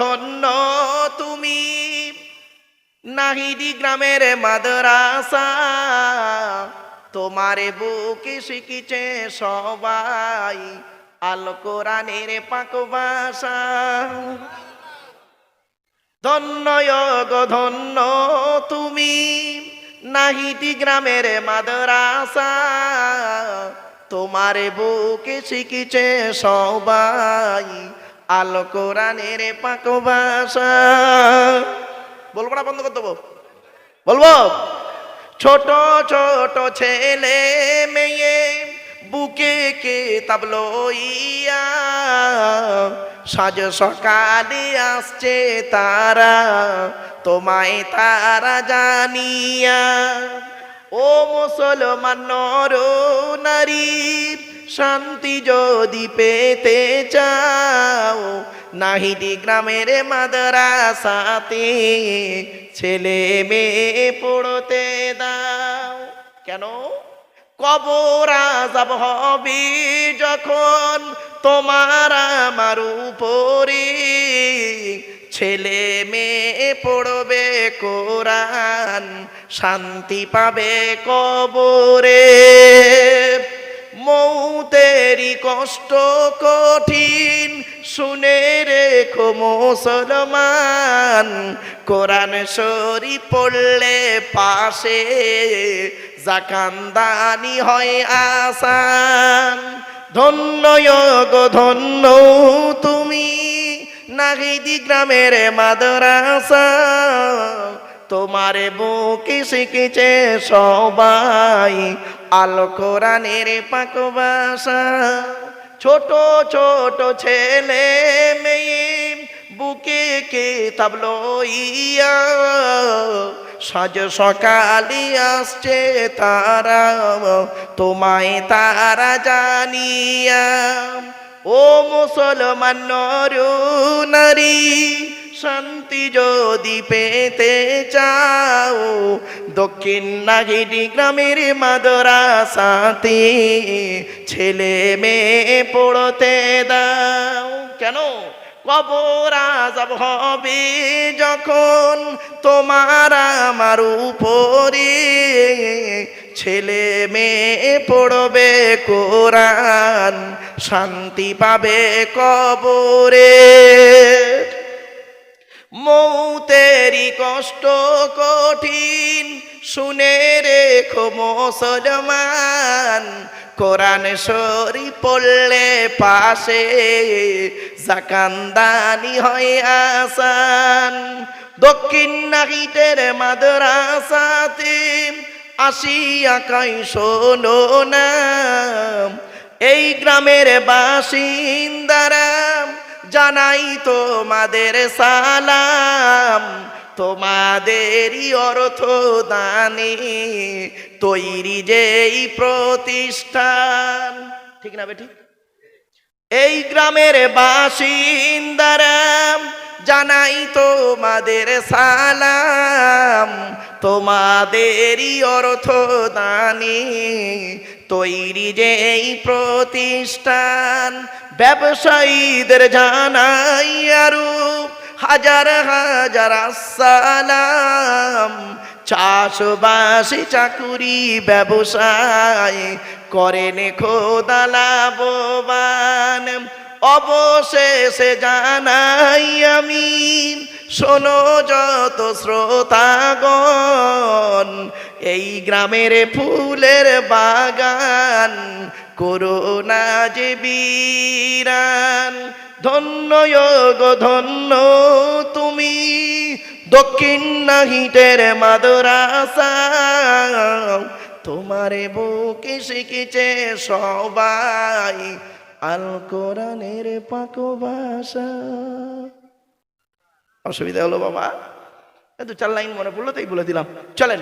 ধন্য তুমি। নাহিদি গ্রামের মাদ্রাসা, তোমারে বুকে শিখিছে সবাই আল কোরআনের পাক ভাষা। ধন্য ধন্য তুমি নাহিটি গ্রামের মাদ্রাসা, তোমার বুকে শিখিছে সবাই আল কোরআনের পাক ভাষা। বলব না বন্ধ করে দেবো? বলব? ছোট ছোট ছেলে, মেয়ে, বুকে কে তাবলো ইয়া? সাজ সকালে আসছে তারা, তোমায় তারা জানিয়া। ও মুসলমান নর নারী শান্তি যদি পেতে চাও, নাহিদি গ্রামের মাদ্রাসাতে ছেলে মেয়ে পড়তে দাও। কেন? কবর আজাব হবে যখন তোমার আমার উপরে ছেলে মেয়ে পড়বে কোরআন, শান্তি পাবে কবরে। মৌতেরি কষ্ট কঠিন। শুনে রেখো মুসলমান, কোরআন শরী পড়লে পাশে জাকান্দানি হয় আসান। ধন্য ধন্য তুমি নাগিদি গ্রামের মাদ্রাসা। তোমারে বুকে শিখেছে সবাই আল কোরআনের পাক ভাষা ছোট ছোট ছেলে মেয়ে বুকে কে তাবলো ইয়া সাজ সকালে আসছে তারা, তোমায় তারা জানিয়া, ও মুসলমান নারী শান্তি যদি পেতে চাও, দক্ষিণ নাগিরি গ্রামের মাদ্রাসাতে ছেলে মেয়ে পড়তে দাও। কেন? কবর আজাব হবে যখন তোমার আমার উপরে ছেলে মেয়ে পড়বে কোরআন, শান্তি পাবে কবরে। কষ্ট কঠিন, শুনে রেখো মুসলমান। কোরআন শরী পড়লে পাশে জাকান্দানি হয় আসান। দক্ষিণ নাগিটের মাদ্রাসাতে আসিয়া কাই শোনো না এই গ্রামের বাসিন্দারা জানাই তোমাদের সালাম। তোমাদেরই অর্থ দানে তৈরি যেই প্রতিষ্ঠান। ঠিক না বেটি? এই গ্রামের বাসিন্দারা জানাই তোমাদের সালাম। তোমাদেরই অর্থ দানে তৈরি যে এই প্রতিষ্ঠান। ব্যবসায়ীদের জানাই হাজার হাজার সালাম চাষবাসী চাকুরি ব্যবসায় করেন খোদা লাভবান। অবশেষে জানাই আমি শোনো যত শ্রোতাগণ, এই গ্রামের ফুলের বাগান করোনা যে বীরান ধন্য ধন্য তুমি। দক্ষিণ নাহিটের মাদ্রাসা, তোমারে বুকে শিখেছে সবাই আল কোরআনের পাক অসুবিধা হলো বাবা এত চার লাইন মনে পড়ল, তাই বলে দিলাম। চলেন।